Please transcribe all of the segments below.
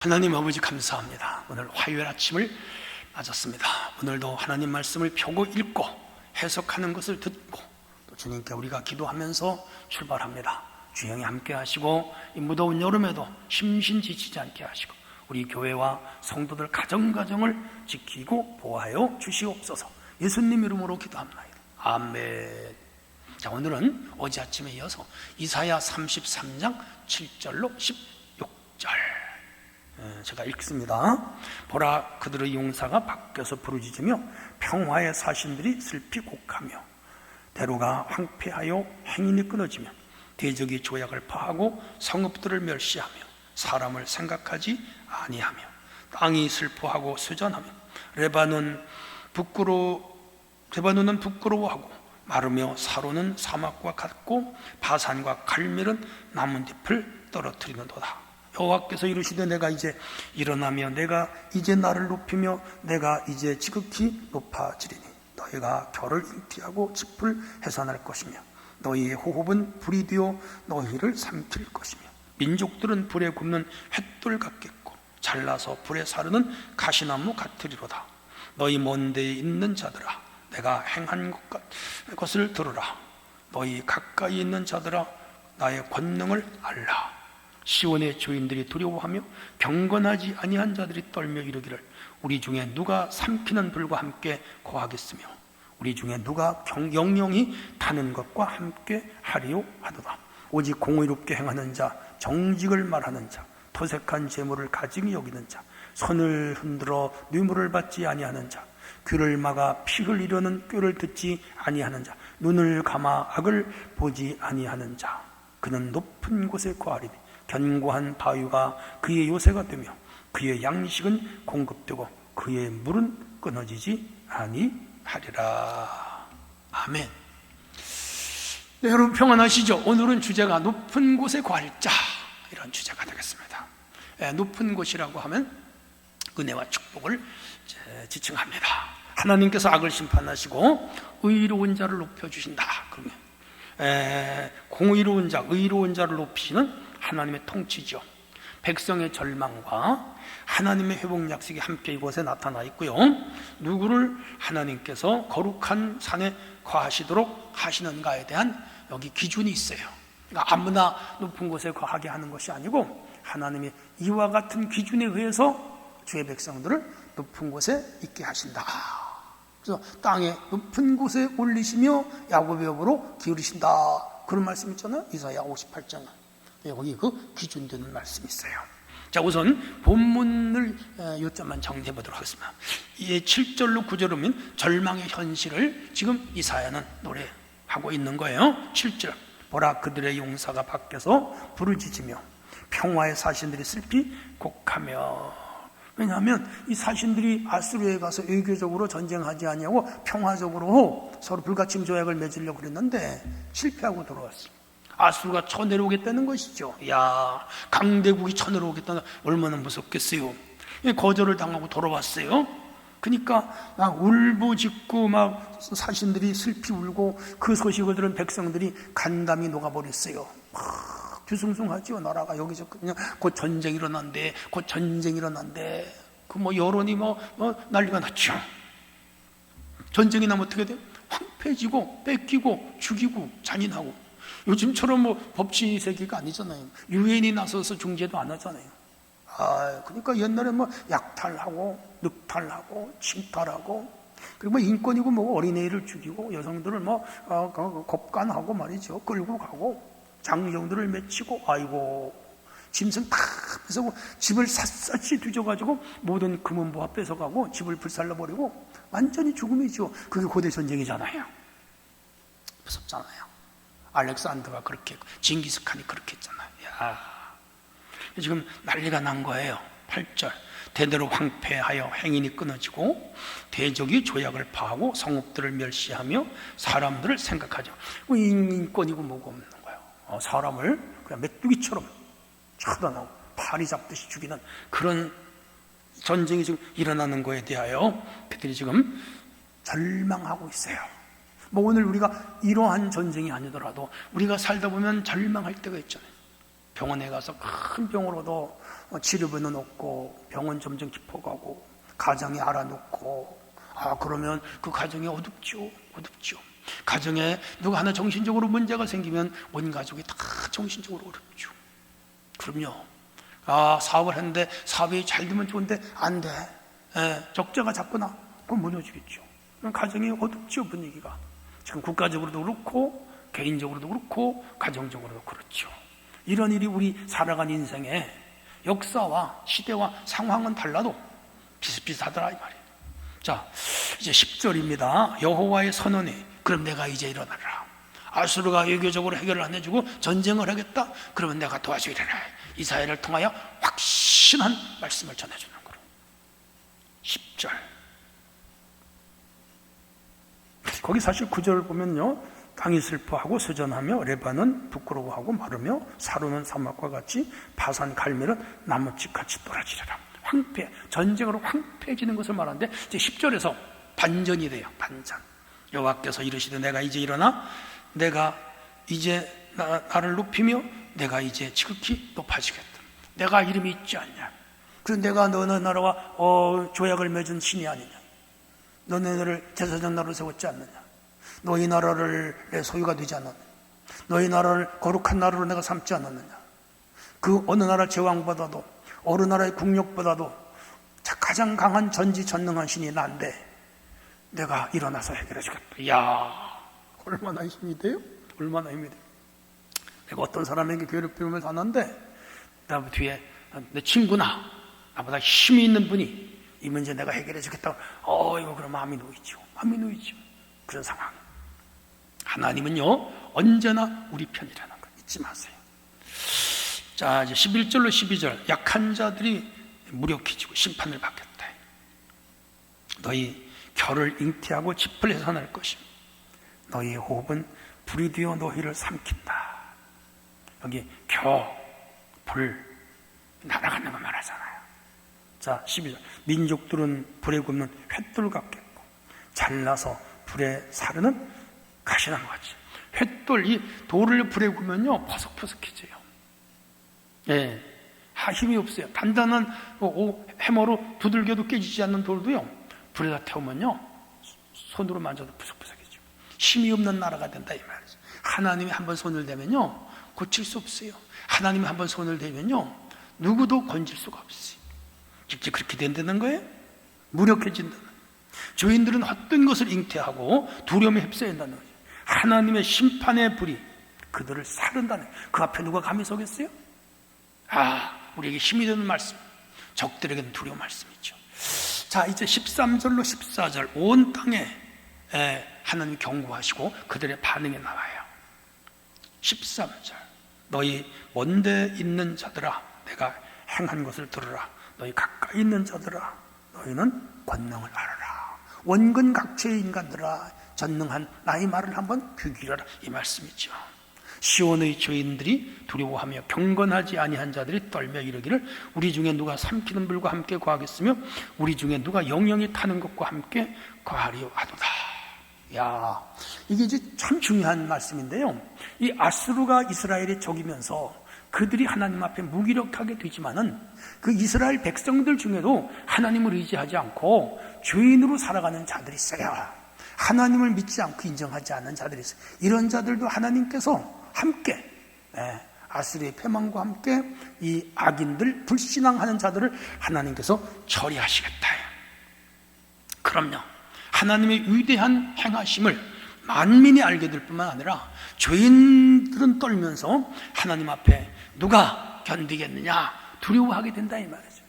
하나님 아버지 감사합니다. 오늘 화요일 아침을 맞았습니다. 오늘도 하나님 말씀을 펴고 읽고 해석하는 것을 듣고 또 주님께 우리가 기도하면서 출발합니다. 주영이 함께 하시고 이 무더운 여름에도 심신 지치지 않게 하시고 우리 교회와 성도들 가정 가정을 지키고 보호하여 주시옵소서 예수님 이름으로 기도합니다. 아멘. 자, 오늘은 어제 아침에 이어서 이사야 33장 7절로 16절. 예, 제가 읽습니다. 보라 그들의 용사가 밖에서 부르짖으며 평화의 사신들이 슬피 곡하며 대로가 황폐하여 행인이 끊어지며 대적이 조약을 파하고 성읍들을 멸시하며 사람을 생각하지 아니하며 땅이 슬퍼하고 수전하며 레바논 부끄러 레바논은 부끄러워하고 마르며 사로는 사막과 같고 바산과 갈멜은 나뭇잎을 떨어뜨리는도다. 여호와께서 이르시되 내가 이제 일어나며 내가 이제 나를 높이며 내가 이제 지극히 높아지리니 너희가 결을 잉티하고 짚을 해산할 것이며 너희의 호흡은 불이 되어 너희를 삼킬 것이며 민족들은 불에 굽는 횃돌 같겠고 잘라서 불에 사르는 가시나무 같으리로다. 너희 먼 데에 있는 자들아 내가 행한 것 같- 것을 들으라. 너희 가까이 있는 자들아 나의 권능을 알라 시온의 주인들이 두려워하며 경건하지 아니한 자들이 떨며 이르기를 우리 중에 누가 삼키는 불과 함께 거하겠으며 우리 중에 누가 경- 영영이 타는 것과 함께 하리요 하도다. 오직 공의롭게 행하는 자 정직을 말하는 자 토색한 재물을 가증히 여기는 자 손을 흔들어 뇌물을 받지 아니하는 자 귀를 막아 피 흘리려는 꾀를 듣지 아니하는 자 눈을 감아 악을 보지 아니하는 자 그는 높은 곳에 거하리니 견고한 바위가 그의 요새가 되며 그의 양식은 공급되고 그의 물은 끊어지지 아니하리라. 아멘. 네, 여러분 평안하시죠? 오늘은 주제가 높은 곳에 거할 자 이런 주제가 되겠습니다. 예, 높은 곳이라고 하면 은혜와 축복을 지칭합니다. 하나님께서 악을 심판하시고 의로운 자를 높여 주신다. 그러면 에, 공의로운 자, 의로운 자를 높이시는 하나님의 통치죠. 백성의 절망과 하나님의 회복 약속이 함께 이곳에 나타나 있고요. 누구를 하나님께서 거룩한 산에 거하시도록 하시는가에 대한 여기 기준이 있어요. 그러니까 아무나 높은 곳에 거하게 하는 것이 아니고 하나님이 이와 같은 기준에 의해서 주의 백성들을 높은 곳에 있게 하신다. 그래서 땅에 높은 곳에 올리시며 야곱의 업으로 기울이신다. 그런 말씀 있잖아요. 이사야 58장은. 여기 그 기준되는 말씀이 있어요. 자, 우선 본문을 에, 요점만 정리해 보도록 하겠습니다. 이 7절로 9절은 절망의 현실을 지금 이사야는 노래하고 있는 거예요. 7절. 보라 그들의 용사가 밖에서 부르짖으며 평화의 사신들이 슬피 곡하며 왜냐하면 이 사신들이 아수르에 가서 외교적으로 전쟁하지 아니하고 평화적으로 서로 불가침 조약을 맺으려고 그랬는데 실패하고 돌아왔어요. 아수르가 쳐내려오겠다는 것이죠. 야 강대국이 쳐내려오겠다는 얼마나 무섭겠어요. 예, 거절을 당하고 돌아왔어요. 그러니까 막 울부짖고 막 사신들이 슬피 울고 그 소식을 들은 백성들이 간담이 녹아버렸어요. 막 뒤숭숭하지요 나라가 여기서 그냥 곧 전쟁 일어난대 곧 전쟁 일어난대 그 뭐 여론이 뭐, 뭐 난리가 났죠 전쟁이 나면 어떻게 돼? 황폐해지고 뺏기고 죽이고 잔인하고 요즘처럼 뭐 법치 세계가 아니잖아요. 유엔이 나서서 중재도 안 하잖아요. 아 그러니까 옛날에 뭐 약탈하고 늑탈하고 침탈하고 그리고 뭐 인권이고 뭐 어린애를 죽이고 여성들을 뭐 어, 그 겁간하고 말이죠. 끌고 가고 장정들을 맺히고 아이고. 짐승 다 뺏어고 집을 샅샅이 뒤져가지고 모든 금은보화 뺏어가고 집을 불살라버리고 완전히 죽음이죠. 그게 고대 전쟁이잖아요. 무섭잖아요 알렉산더가 그렇게 했고 징기스칸이 그렇게 했잖아요. 야. 지금 난리가 난 거예요. 8절. 대대로 황폐하여 행인이 끊어지고 대적이 조약을 파하고 성읍들을 멸시하며 사람들을 생각하죠. 뭐 인권이고 뭐고 없는 거예요. 어, 사람을 그냥 메뚜기처럼 쳐다나고 파리 잡듯이 죽이는 그런 전쟁이 지금 일어나는 거에 대하여 그들이 지금 절망하고 있어요. 뭐 오늘 우리가 이러한 전쟁이 아니더라도 우리가 살다 보면 절망할 때가 있잖아요. 병원에 가서 큰 병으로도 어, 치료비는 없고 병원 점점 깊어가고 가정이 알아놓고 아 그러면 그 가정이 어둡죠 어둡죠 가정에 누가 하나 정신적으로 문제가 생기면 온 가족이 다 정신적으로 어렵죠. 그럼요. 아 사업을 했는데 사업이 잘 되면 좋은데 안돼. 예, 적자가 자꾸나 그럼 무너지겠죠. 그럼 가정이 어둡죠 분위기가 지금 국가적으로도 그렇고 개인적으로도 그렇고 가정적으로도 그렇죠 이런 일이 우리 살아간 인생에 역사와 시대와 상황은 달라도 비슷비슷하더라 이 말이에요. 자, 이제 10절입니다. 여호와의 선언이 그럼 내가 이제 일어나라. 아수르가 외교적으로 해결을 안 해주고 전쟁을 하겠다. 그러면 내가 도와주리라. 이사야를 통하여 확신한 말씀을 전해주는 거로. 10절. 거기 사실 9절 보면요. 땅이 슬퍼하고 서전하며 레바는 부끄러워하고 마르며 사로는 사막과 같이 바산 갈멜은 나무집 같이 떨어지리라. 황폐, 전쟁으로 황폐해지는 것을 말하는데 이제 10절에서 반전이 돼요. 반전. 여호와께서 이르시되 내가 이제 일어나 내가 이제 나, 나를 높이며 내가 이제 지극히 높아지겠다. 내가 이름이 있지 않냐. 그래서 내가 너네 나라와 어, 조약을 맺은 신이 아니냐. 너네들을 제사장 나라로 세웠지 않느냐. 너희 나라를 내 소유가 되지 않았느냐. 너희 나라를 거룩한 나라로 내가 삼지 않았느냐. 그 어느 나라 제왕보다도 어느 나라의 국력보다도 가장 강한 전지전능한 신이 난데 내가 일어나서 해결해 주겠다. 이야, 얼마나 힘이 돼요? 얼마나 힘이 돼요? 내가 어떤 사람에게 괴롭힘을 당하는데 나 뒤에 내 친구나 나보다 힘이 있는 분이 이 문제 내가 해결해 주겠다고 어 이거 그럼 마음이 놓이죠. 마음이 놓이죠. 그런 상황. 하나님은요 언제나 우리 편이라는 거 잊지 마세요. 자 이제 11절로 12절 약한 자들이 무력해지고 심판을 받겠다. 너희 결을 잉태하고 짚을 해산할 것임. 너희의 호흡은 불이 되어 너희를 삼킨다. 여기 겨, 불, 날아가는 거 말하잖아요. 자, 12절. 민족들은 불에 굽는 횃돌 같겠고, 잘라서 불에 사르는 가시나무 같이. 횃돌, 이 돌을 불에 구면요, 퍼석퍼석해져요. 예. 하, 힘이 없어요. 단단한 오, 해머로 두들겨도 깨지지 않는 돌도요, 불에다 태우면요, 손으로 만져도 푸석푸석해지죠. 힘이 없는 나라가 된다, 이 말이죠. 하나님이 한 번 손을 대면요, 고칠 수 없어요. 하나님이 한 번 손을 대면요, 누구도 건질 수가 없어요. 직접 그렇게 된다는 거예요? 무력해진다는 거예요. 죄인들은 헛된 것을 잉태하고 두려움에 휩싸인다는 거예요. 하나님의 심판의 불이 그들을 사른다는 거예요. 그 앞에 누가 감히 서겠어요? 아, 우리에게 힘이 되는 말씀. 적들에게는 두려운 말씀이죠. 자, 이제 13절로 14절 온 땅에 하나님 경고하시고 그들의 반응이 나와요. 13절 너희 먼데 있는 자들아 내가 행한 것을 들으라 너희 가까이 있는 자들아 너희는 권능을 알아라 원근 각체의 인간들아 전능한 나의 말을 한번 귀기하라 이 말씀이죠. 시온의 죄인들이 두려워하며 경건하지 아니한 자들이 떨며 이르기를 우리 중에 누가 삼키는 불과 함께 거하겠으며 우리 중에 누가 영영이 타는 것과 함께 거하리요 하도다. 야, 이게 이제 참 중요한 말씀인데요. 이 아스루가 이스라엘의 적이면서 그들이 하나님 앞에 무기력하게 되지만은 그 이스라엘 백성들 중에도 하나님을 의지하지 않고 죄인으로 살아가는 자들이 있어요. 하나님을 믿지 않고 인정하지 않는 자들이 있어요. 이런 자들도 하나님께서 함께 예, 아스리의 패망과 함께 이 악인들 불신앙하는 자들을 하나님께서 처리하시겠다. 그럼요. 하나님의 위대한 행하심을 만민이 알게 될 뿐만 아니라 죄인들은 떨면서 하나님 앞에 누가 견디겠느냐 두려워하게 된다 이 말이죠.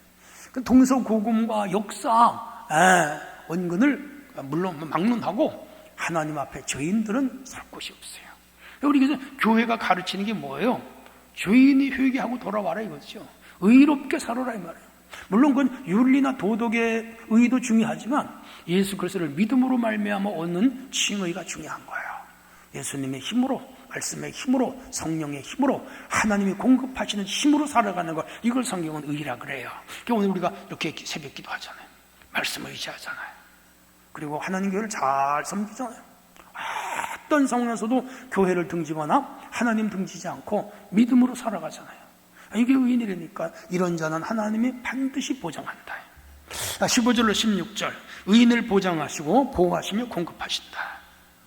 그 동서고금과 역사 예, 원근을 물론 막론하고 하나님 앞에 죄인들은 살 곳이 없어요. 우리 그래서 교회가 가르치는 게 뭐예요? 죄인이 회개하고 돌아와라 이거죠. 의롭게 살아라 이 말이에요. 물론 그건 윤리나 도덕의 의도 중요하지만 예수 그리스도를 믿음으로 말미암아 얻는 칭의가 중요한 거예요. 예수님의 힘으로 말씀의 힘으로 성령의 힘으로 하나님이 공급하시는 힘으로 살아가는 것 이걸 성경은 의라 그래요. 그러니까 오늘 우리가 이렇게 새벽 기도하잖아요. 말씀을 의지하잖아요. 그리고 하나님 교회를 잘 섬기잖아요. 어떤 상황에서도 교회를 등지거나 하나님 등지지 않고 믿음으로 살아가잖아요. 아, 이게 의인이라니까 이런 자는 하나님이 반드시 보장한다. 15절로 16절 의인을 보장하시고 보호하시며 공급하신다.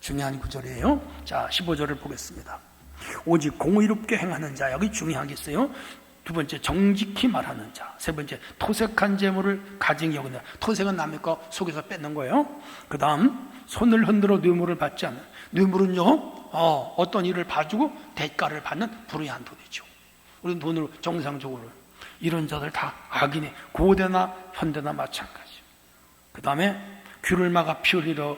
중요한 구절이에요. 자, 15절을 보겠습니다. 오직 공의롭게 행하는 자 여기 있어요. 두 번째 정직히 말하는 자. 세 번째 토색한 재물을 가증히 여기는 자. 토색은 남의 거 속에서 뺏는 거예요. 그 다음 손을 흔들어 뇌물을 받지 않는 뇌물은요 어, 어떤 일을 봐주고 대가를 받는 불의한 돈이죠. 우리는 돈을 정상적으로 이런 자들 다 악인이 고대나 현대나 마찬가지. 그 다음에 귀를 막아 피 흘리려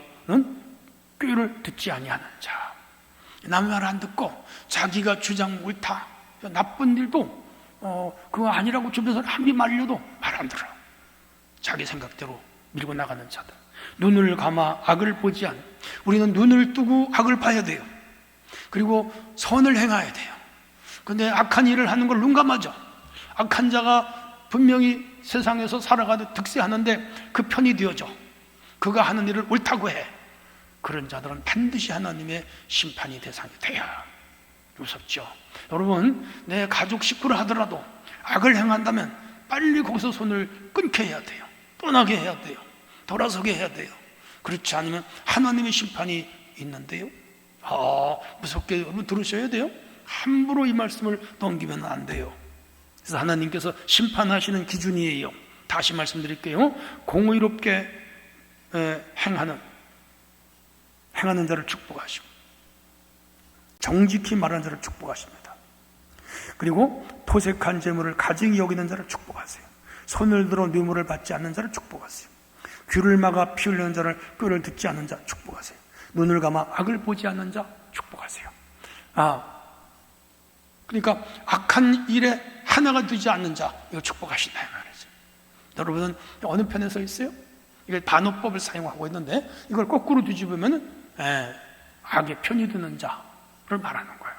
는 꾀를 듣지 아니하는 자. 남의 말 안 듣고 자기가 주장 옳다. 나쁜 일도 어, 그거 아니라고 주변에서 한비 말려도 말 안 들어. 자기 생각대로 밀고 나가는 자들. 눈을 감아 악을 보지 않. 우리는 눈을 뜨고 악을 봐야 돼요. 그리고 선을 행해야 돼요. 근데 악한 일을 하는 걸 눈 감아죠. 악한 자가 분명히 세상에서 살아가듯 득세하는데 그 편이 되어져. 그가 하는 일을 옳다고 해. 그런 자들은 반드시 하나님의 심판이 대상이 돼야 무섭죠. 여러분, 내 가족 식구를 하더라도 악을 행한다면 빨리 거기서 손을 끊게 해야 돼요. 떠나게 해야 돼요. 돌아서게 해야 돼요. 그렇지 않으면 하나님의 심판이 있는데요. 아, 무섭게 여러분 들으셔야 돼요. 함부로 이 말씀을 넘기면 안 돼요. 그래서 하나님께서 심판하시는 기준이에요. 다시 말씀드릴게요. 공의롭게 에, 행하는 행하는 자를 축복하시고 정직히 말하는 자를 축복하십니다. 그리고 토색한 재물을 가증히 여기는 자를 축복하세요. 손을 들어 뇌물을 받지 않는 자를 축복하세요. 귀를 막아 피 흘리는 자를 꾀를 듣지 않는 자 축복하세요. 눈을 감아 악을 보지 않는 자 축복하세요. 아, 그러니까 악한 일에 하나가 되지 않는 자 이거 축복하신다 이 말이죠. 여러분은 어느 편에 서 있어요? 이걸 반어법을 사용하고 있는데 이걸 거꾸로 뒤집으면 예, 악의 편이 드는 자를 말하는 거예요.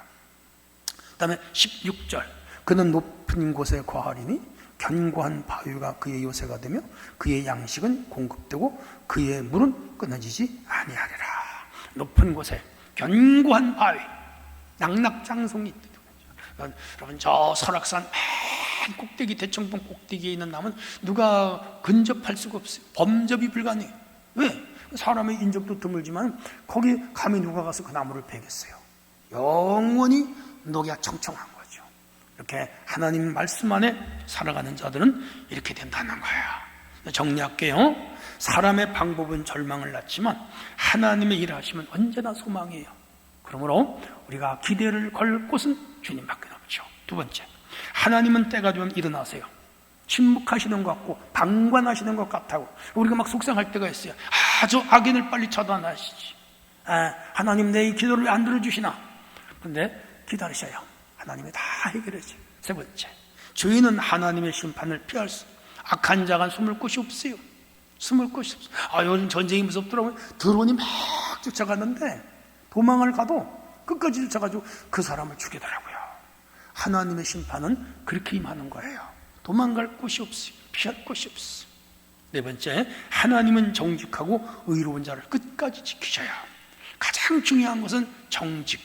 그 다음에 16절 그는 높은 곳에 거하리니 견고한 바위가 그의 요새가 되며 그의 양식은 공급되고 그의 물은 끊어지지 아니하리라. 높은 곳에 견고한 바위 낙낙장성이 여러분 저 설악산 맨 꼭대기 대청봉 꼭대기에 있는 나무는 누가 근접할 수가 없어요. 범접이 불가능해요. 왜? 사람의 인적도 드물지만 거기 감히 누가 가서 그 나무를 베겠어요. 영원히 녹약 청청한 거죠. 이렇게 하나님 말씀 안에 살아가는 자들은 이렇게 된다는 거예요. 정리할게요. 사람의 방법은 절망을 낳지만 하나님의 일하시면 언제나 소망이에요. 그러므로 우리가 기대를 걸 곳은 주님밖에 없죠. 두 번째, 하나님은 때가 되면 일어나세요. 침묵하시는 것 같고 방관하시는 것 같다고 우리가 막 속상할 때가 있어요. 아, 저 악인을 빨리 처단하시지. 아, 하나님 내 이 기도를 안 들어주시나? 그런데 기다리셔요. 하나님이 다 해결하지. 세 번째, 주인은 하나님의 심판을 피할 수. 악한 자가 숨을 곳이 없어요. 숨을 곳이 없어요. 아, 요즘 전쟁이 무섭더라고요. 드론이 막 쫓아가는데 도망을 가도 끝까지 쫓아가지고 그 사람을 죽이더라고요. 하나님의 심판은 그렇게 임하는 거예요. 도망갈 곳이 없어요. 피할 곳이 없어요. 네 번째, 하나님은 정직하고 의로운 자를 끝까지 지키셔야. 가장 중요한 것은 정직,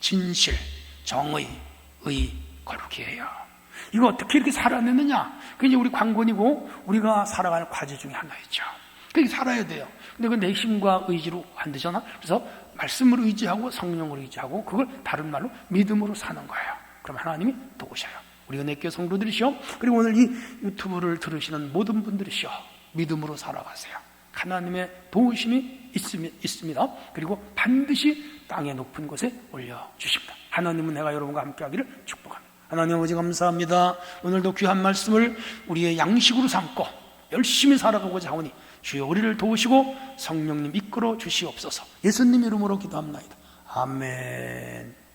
진실, 정의, 의, 거룩이에요. 이거 어떻게 이렇게 살아내느냐? 그게 이제 우리 관건이고 우리가 살아갈 과제 중에 하나이죠. 그렇게 살아야 돼요. 근데 그 내심과 의지로 안 되잖아. 그래서 말씀을 의지하고 성령을 의지하고 그걸 다른 말로 믿음으로 사는 거예요. 그럼 하나님이 도우셔요. 우리 은혜교 성도들이시오. 그리고 오늘 이 유튜브를 들으시는 모든 분들이시오. 믿음으로 살아가세요. 하나님의 도우심이 있습니다. 그리고 반드시 땅의 높은 곳에 올려주십니다. 하나님은 내가 여러분과 함께 하기를 축복합니다. 하나님 아버지 감사합니다. 오늘도 귀한 말씀을 우리의 양식으로 삼고 열심히 살아가고자 하오니 주여 우리를 도우시고 성령님 이끌어 주시옵소서. 예수님 이름으로 기도합니다. 아멘.